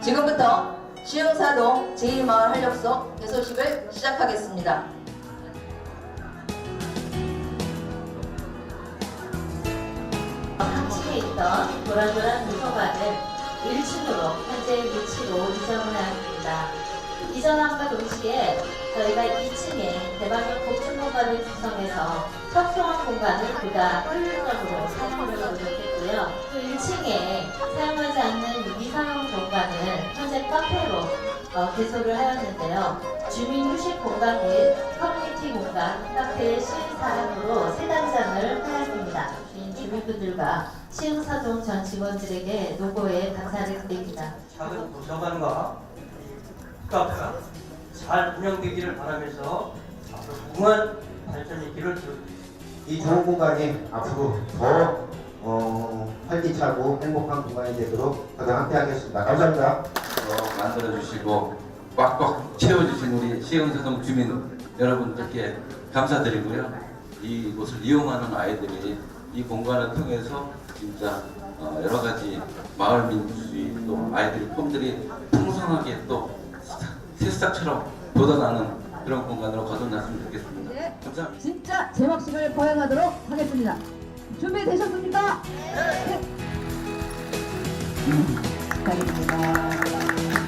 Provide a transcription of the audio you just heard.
지금부터 시흥사동 제1마을 활력소 개소식을 시작하겠습니다. 상층에 있던 도란도란 도서관을 1층으로 현재 위치로 이전을 하였습니다. 이전함과 동시에 저희가 2층에 대방역 복층 공간을 구성해서 협소 공간을 보다 효율적으로 사용하려고 노력했고요. 또 1층에 사용하지 않는 미사용 공간을 현재 카페로 어, 개소를 하였는데요. 주민 휴식 공간 및 커뮤니티 공간, 카페 시행사항으로 세 단장을 하였습니다. 주민 주민분들과 시흥사동 전 직원들에게 노고에 감사를 드립니다. 작은 도서관과 카페가 잘 운영되기를 바라면서 앞으로 무궁한 발전이 있기를 기원드립니다. 이 좋은 공간이 앞으로 더 어, 활기차고 행복한 공간이 되도록 저도 함께 하겠습니다. 감사합니다. 어, 만들어주시고 꽉꽉 채워주신 우리 시흥사동 주민 여러분들께 감사드리고요. 이곳을 이용하는 아이들이 이 공간을 통해서 진짜 어, 여러 가지 마을 민주주의 또 아이들의 꿈들이 풍성하게 또 새싹처럼 돋아나는 그런 공간으로 거듭났으면 좋겠습니다. 감사합니다. 진짜 제막식을 거행하도록 하겠습니다. 준비되셨습니까? 네. 음, 축하드립니다.